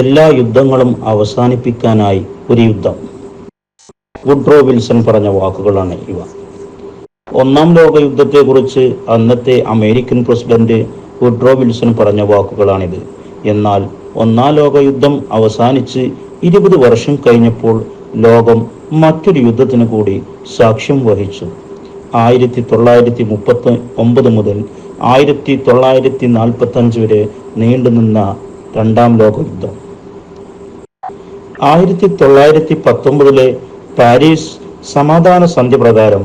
എല്ലാ യുദ്ധങ്ങളും അവസാനിപ്പിക്കാനായി ഒരു യുദ്ധം. വുഡ്രോ വിൽസൺ പറഞ്ഞ വാക്കുകളാണ് ഇവ. ഒന്നാം ലോക യുദ്ധത്തെക്കുറിച്ച് അന്നത്തെ അമേരിക്കൻ പ്രസിഡന്റ് വുഡ്രോ വിൽസൺ പറഞ്ഞ വാക്കുകളാണിത്. എന്നാൽ ഒന്നാം ലോക യുദ്ധം അവസാനിച്ച് ഇരുപത് വർഷം കഴിഞ്ഞപ്പോൾ ലോകം മറ്റൊരു യുദ്ധത്തിന് കൂടി സാക്ഷ്യം വഹിച്ചു. ആയിരത്തി തൊള്ളായിരത്തി മുപ്പത്തി ഒമ്പത് മുതൽ ആയിരത്തി തൊള്ളായിരത്തി നാൽപ്പത്തി അഞ്ച് വരെ നീണ്ടുനിന്ന രണ്ടാം ലോക യുദ്ധം ആയിരത്തി തൊള്ളായിരത്തി പത്തൊമ്പതിലെ പാരീസ് സമാധാന സന്ധി പ്രകാരം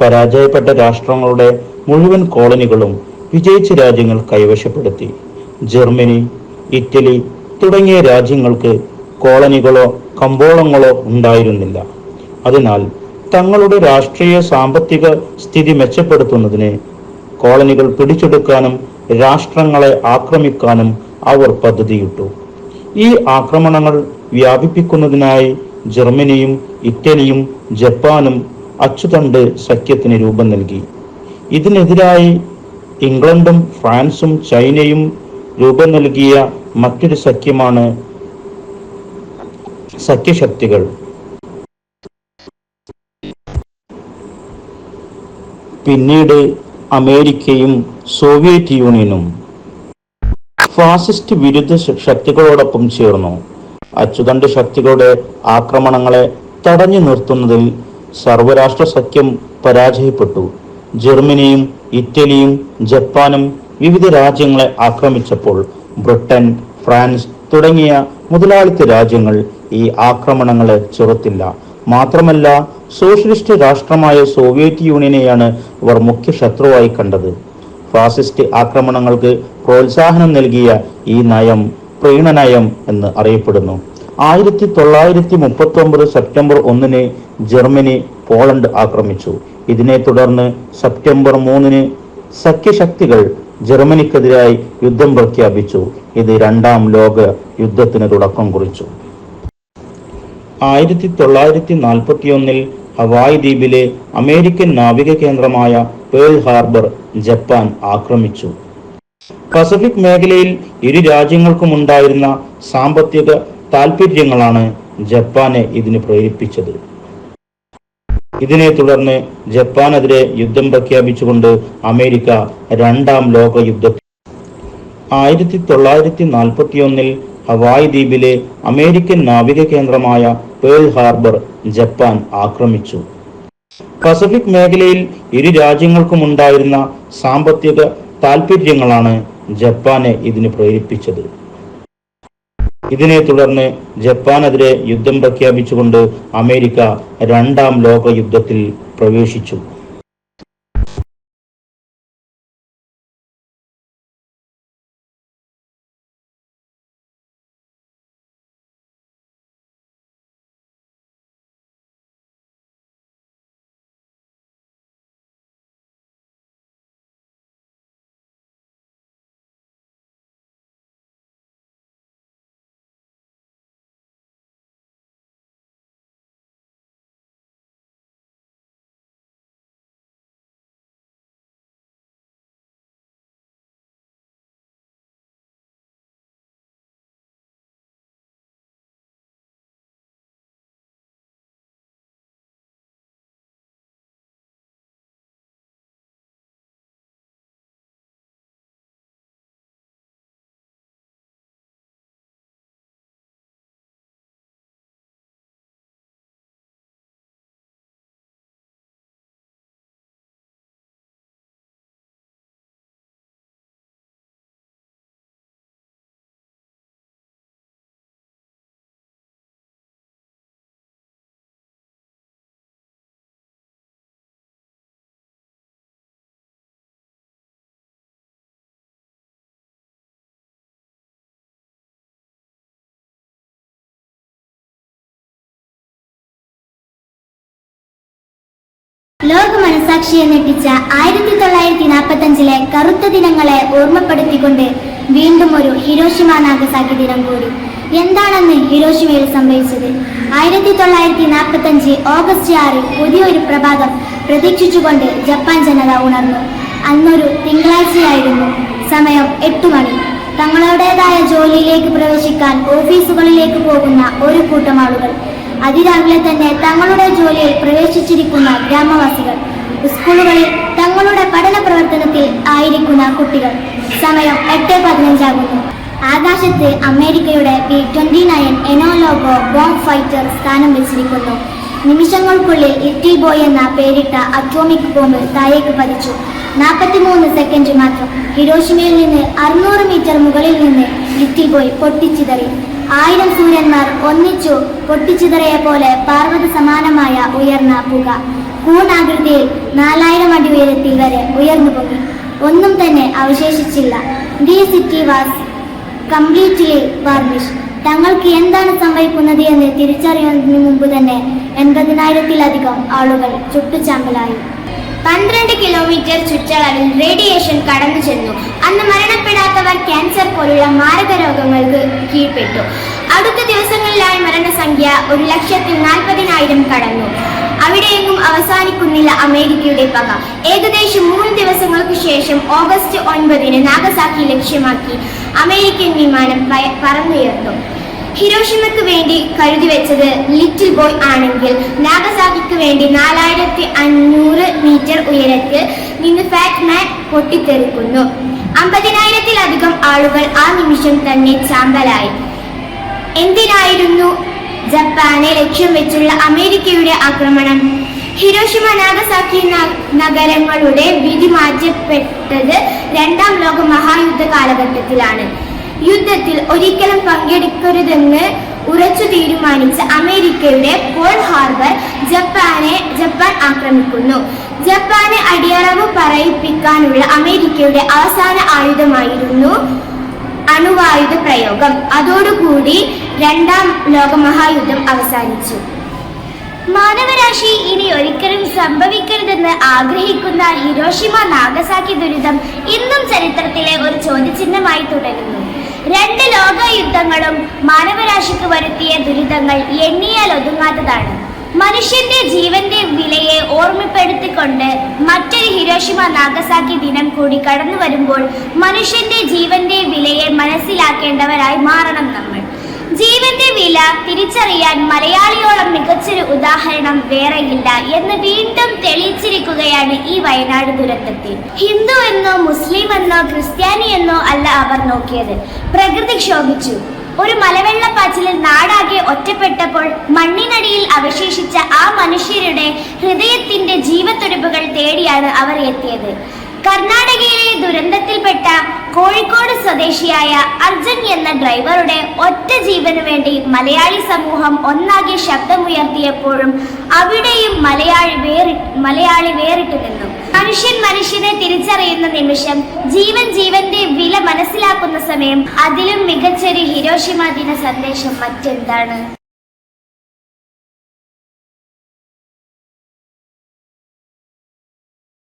പരാജയപ്പെട്ട രാഷ്ട്രങ്ങളുടെ മുഴുവൻ കോളനികളും വിജയിച്ച രാജ്യങ്ങൾ കൈവശപ്പെടുത്തി. ജർമ്മനി ഇറ്റലി തുടങ്ങിയ രാജ്യങ്ങൾക്ക് കോളനികളോ കമ്പോളങ്ങളോ ഉണ്ടായിരുന്നില്ല. അതിനാൽ തങ്ങളുടെ രാഷ്ട്രീയ സാമ്പത്തിക സ്ഥിതി മെച്ചപ്പെടുത്തുന്നതിന് കോളനികൾ പിടിച്ചെടുക്കാനും രാഷ്ട്രങ്ങളെ ആക്രമിക്കാനും അവർ പദ്ധതിയിട്ടു. ഈ ആക്രമണങ്ങൾ വ്യാപിപ്പിക്കുന്നതിനായി ജർമ്മനിയും ഇറ്റലിയും ജപ്പാനും അച്ചുതണ്ട് സഖ്യത്തിന് രൂപം നൽകി. ഇതിനെതിരായി ഇംഗ്ലണ്ടും ഫ്രാൻസും ചൈനയും രൂപം നൽകിയ മറ്റൊരു സഖ്യമാണ് സഖ്യശക്തികൾ. പിന്നീട് അമേരിക്കയും സോവിയറ്റ് യൂണിയനും ഫാസിസ്റ്റ് വിരുദ്ധ ശക്തികളോടൊപ്പം ചേർന്നു. അച്ചുതണ്ട് ശക്തികളുടെ ആക്രമണങ്ങളെ തടഞ്ഞു നിർത്തുന്നതിൽ സർവരാഷ്ട്ര സഖ്യം പരാജയപ്പെട്ടു. ജർമ്മനിയും ഇറ്റലിയും ജപ്പാനും വിവിധ രാജ്യങ്ങളെ ആക്രമിച്ചപ്പോൾ ബ്രിട്ടൻ ഫ്രാൻസ് തുടങ്ങിയ മുതലാളിത്ത രാജ്യങ്ങൾ ഈ ആക്രമണങ്ങളെ ചെറുത്തില്ല. മാത്രമല്ല സോഷ്യലിസ്റ്റ് രാഷ്ട്രമായ സോവിയറ്റ് യൂണിയനെയാണ് ഇവർ മുഖ്യ ശത്രുവായി കണ്ടത്. ഫാസിസ്റ്റ് ആക്രമണങ്ങൾക്ക് പ്രോത്സാഹനം നൽകിയ ഈ നയം പ്രീണനയം എന്ന് അറിയപ്പെടുന്നു. ആയിരത്തി തൊള്ളായിരത്തി മുപ്പത്തി ഒമ്പത് സെപ്റ്റംബർ ഒന്നിന് ജർമ്മനി പോളണ്ട് ആക്രമിച്ചു. ഇതിനെ തുടർന്ന് സെപ്റ്റംബർ മൂന്നിന് സഖ്യശക്തികൾ ജർമ്മനിക്കെതിരായി യുദ്ധം പ്രഖ്യാപിച്ചു. ഇത് രണ്ടാം ലോക യുദ്ധത്തിന് തുടക്കം കുറിച്ചു. ആയിരത്തി തൊള്ളായിരത്തി നാൽപ്പത്തി ഒന്നിൽ ഹവായ് ദ്വീപിലെ അമേരിക്കൻ നാവിക കേന്ദ്രമായ പേൾ ഹാർബർ ജപ്പാൻ ആക്രമിച്ചു. പസഫിക് മേഖലയിൽ ഇരു രാജ്യങ്ങൾക്കും ഉണ്ടായിരുന്ന സാമ്പത്തിക താൽപര്യങ്ങളാണ് ജപ്പാനെ ഇതിന് പ്രേരിപ്പിച്ചത്. ഇതിനെ തുടർന്ന് ജപ്പാനെതിരെ യുദ്ധം പ്രഖ്യാപിച്ചുകൊണ്ട് അമേരിക്ക രണ്ടാം ലോക യുദ്ധത്തിൽ ആയിരത്തി തൊള്ളായിരത്തി നാൽപ്പത്തി ഒന്നിൽ ഹവായ് ദ്വീപിലെ അമേരിക്കൻ നാവിക കേന്ദ്രമായ പേൾ ഹാർബർ ജപ്പാൻ ആക്രമിച്ചു. പസഫിക് മേഖലയിൽ ഇരു രാജ്യങ്ങൾക്കും ഉണ്ടായിരുന്ന സാമ്പത്തിക താൽപര്യങ്ങളാണ് ജപ്പാനെ ഇതിന് പ്രേരിപ്പിച്ചത്. ഇതിനെ തുടർന്ന് ജപ്പാനെതിരെ യുദ്ധം പ്രഖ്യാപിച്ചുകൊണ്ട് അമേരിക്ക രണ്ടാം ലോക യുദ്ധത്തിൽ പ്രവേശിച്ചു. ലോക മനസാക്ഷിയെ ഞെട്ടിച്ച ആയിരത്തി തൊള്ളായിരത്തി നാൽപ്പത്തി അഞ്ചിലെ കറുത്ത ദിനങ്ങളെ ഓർമ്മപ്പെടുത്തിക്കൊണ്ട് വീണ്ടും ഒരു ഹിരോഷിമ നാഗസാക്കി ദിനം കൂടി. എന്താണെന്ന് ഹിരോഷിമയിൽ സംഭവിച്ചത്? ആയിരത്തി തൊള്ളായിരത്തി നാൽപ്പത്തി അഞ്ച് ഓഗസ്റ്റ് ആറിൽ പുതിയൊരു പ്രഭാതം പ്രതീക്ഷിച്ചുകൊണ്ട് ജപ്പാൻ ജനത ഉണർന്നു. അന്നൊരു തിങ്കളാഴ്ചയായിരുന്നു സമയം എട്ടു മണി. തങ്ങളുടേതായ ജോലിയിലേക്ക് പ്രവേശിക്കാൻ ഓഫീസുകളിലേക്ക് പോകുന്ന ഒരു കൂട്ടം ആളുകൾ അതിരാവിലെ തന്നെ തങ്ങളുടെ ജോലിയിൽ പ്രവേശിച്ചിരിക്കുന്ന ഗ്രാമവാസികൾ സ്കൂളുകളിൽ തങ്ങളുടെ പഠന പ്രവർത്തനത്തിൽ ആയിരിക്കുന്ന കുട്ടികൾ. സമയം എട്ട് പതിനഞ്ചാകുന്നു. ആകാശത്ത് അമേരിക്കയുടെ P twenty nine എനോലോഗോ bomb fighter സ്ഥാനം വെച്ചിരിക്കുന്നു. നിമിഷങ്ങൾക്കുള്ളിൽ ലിറ്റിൽ ബോയ് എന്ന പേരിട്ട അറ്റോമിക് ബോംബ് താഴേക്ക് പതിച്ചു. നാൽപ്പത്തിമൂന്ന് സെക്കൻഡ് മാത്രം. ഹിരോഷിമയിൽ നിന്ന് അറുന്നൂറ് മീറ്റർ മുകളിൽ നിന്ന് ലിറ്റിൽ ബോയ് പൊട്ടിച്ചിതറി. ആയിരം സൂര്യന്മാർ ഒന്നിച്ചു പൊട്ടിച്ചിതറിയ പോലെ പാർവതി സമാനമായ ഉയർന്ന പുക. കൂണാകൃതിയിൽ നാലായിരം അടി ഉയരത്തിൽ വരെ ഉയർന്നു പൊങ്ങി. ഒന്നും തന്നെ അവശേഷിച്ചില്ല. ദി സിറ്റി വാസ് കംപ്ലീറ്റ്ലി വാർണിഷ് തങ്ങൾക്ക് എന്താണ് സംഭവിക്കുന്നത് എന്ന് തിരിച്ചറിയുന്നതിന് മുമ്പ് തന്നെ എൺപതിനായിരത്തിലധികം ആളുകൾ ചുട്ടുചാമ്പലായി. പന്ത്രണ്ട് കിലോമീറ്റർ ചുറ്റളവിൽ റേഡിയേഷൻ കടന്നു ചെന്നു അന്ന് ക്യാൻസർ പോലുള്ള മാരക രോഗങ്ങൾക്ക് കീഴ്പ്പെട്ടു. അടുത്ത ദിവസങ്ങളിലായി മരണസംഖ്യ ഒരു ലക്ഷത്തി നാൽപ്പതിനായിരം കടന്നു. അവിടെയെങ്ങും അവസാനിക്കുന്നില്ല അമേരിക്കയുടെ പക. ഏകദേശം മൂന്ന് ദിവസങ്ങൾക്ക് ശേഷം ഓഗസ്റ്റ് ഒൻപതിന് നാഗസാക്കി ലക്ഷ്യമാക്കി അമേരിക്കൻ വിമാനം പറന്നുയർന്നു. ഹിരോഷിമയ്ക്ക് വേണ്ടി കരുതി വെച്ചത് ലിറ്റിൽ ബോയ് ആണെങ്കിൽ നാഗസാക്കിക്ക് വേണ്ടി നാലായിരത്തി അഞ്ഞൂറ് മീറ്റർ ഉയരത്തിൽ നിന്ന് ഫാറ്റ് മാൻ പൊട്ടിത്തെറിക്കുന്നു. അമ്പതിനായിരത്തിലധികം ആളുകൾ ആ നിമിഷം തന്നെ ചാമ്പലായി. എന്തിനായിരുന്നു ജപ്പാനെ ലക്ഷ്യം വെച്ചുള്ള അമേരിക്കയുടെ ആക്രമണം? ഹിരോഷിമ നാഗസാക്കി നഗരങ്ങളുടെ വിധി മാറ്റപ്പെട്ടത് രണ്ടാം ലോക മഹായുദ്ധ കാലഘട്ടത്തിലാണ്. യുദ്ധത്തിൽ ഒരിക്കലും പങ്കെടുക്കരുതെന്ന് ഉറച്ചു തീരുമാനിച്ച അമേരിക്കയുടെ പോൾ ഹാർബർ ജപ്പാനെ ജപ്പാൻ ആക്രമിക്കുന്നു. ജപ്പാനെ അടിയറവ് പറയിപ്പിക്കാനുള്ള അമേരിക്കയുടെ അവസാന ആയുധമായിരുന്നു അണുവായുധ പ്രയോഗം. അതോടുകൂടി രണ്ടാം ലോകമഹായുദ്ധം അവസാനിച്ചു. മാനവരാശി ഇനി ഒരിക്കലും സംഭവിക്കരുതെന്ന് ആഗ്രഹിക്കുന്ന ഹിരോഷിമ നാഗസാക്കി ദുരിതം ഇന്നും ചരിത്രത്തിലെ ഒരു ചോദ്യചിഹ്നമായി തുടരുന്നു. രണ്ട് ലോകയുദ്ധങ്ങളും മാനവരാശിക്ക് വരുത്തിയ ദുരിതങ്ങൾ എണ്ണിയാൽ ഒതുങ്ങാത്തതാണ്. മനുഷ്യന്റെ ജീവന്റെ വിലയെ ഓർമ്മപ്പെടുത്തിക്കൊണ്ട് മറ്റൊരു ഹിരോഷിമ നാഗസാക്കി ദിനം കൂടി കടന്നു വരുമ്പോൾ മനുഷ്യന്റെ ജീവന്റെ വിലയെ മനസ്സിലാക്കേണ്ടവരായി മാറണം നമ്മൾ. ജീവന്റെ വില തിരിച്ചറിയാൻ മലയാളിയോളം മികച്ചൊരു ഉദാഹരണം വേറെയില്ല എന്ന് വീണ്ടും തെളിയിച്ചിരിക്കുകയാണ് ഈ വയനാട് ദുരന്തത്തിൽ. ഹിന്ദു എന്നോ മുസ്ലിം എന്നോ ക്രിസ്ത്യാനി എന്നോ അല്ല അവർ നോക്കിയത്. പ്രകൃതി ക്ഷോഭിച്ചു. ഒരു മലവെള്ളപ്പാച്ചിലിൽ നാടാകെ ഒറ്റപ്പെട്ടപ്പോൾ മണ്ണിനടിയിൽ അവശേഷിച്ച ആ മനുഷ്യരുടെ ഹൃദയത്തിന്റെ ജീവത്തുടിപ്പുകൾ തേടിയാണ് അവർ എത്തിയത്. കർണാടകയിലെ ദുരന്തത്തിൽപ്പെട്ട കോഴിക്കോട് സ്വദേശിയായ അർജുൻ എന്ന ഡ്രൈവറുടെ ഒറ്റ ജീവന് വേണ്ടി മലയാളി സമൂഹം ഒന്നാകെ ശബ്ദമുയർത്തിയപ്പോഴും അവിടെയും മലയാളി വേറി മലയാളി വേറിട്ടു നിന്നു മനുഷ്യൻ മനുഷ്യനെ തിരിച്ചറിയുന്ന നിമിഷം ജീവൻ ജീവന്റെ വില മനസ്സിലാക്കുന്ന സമയം അതിലും മികച്ചൊരു ഹിരോഷിമ ദിന സന്ദേശം മറ്റെന്താണ്?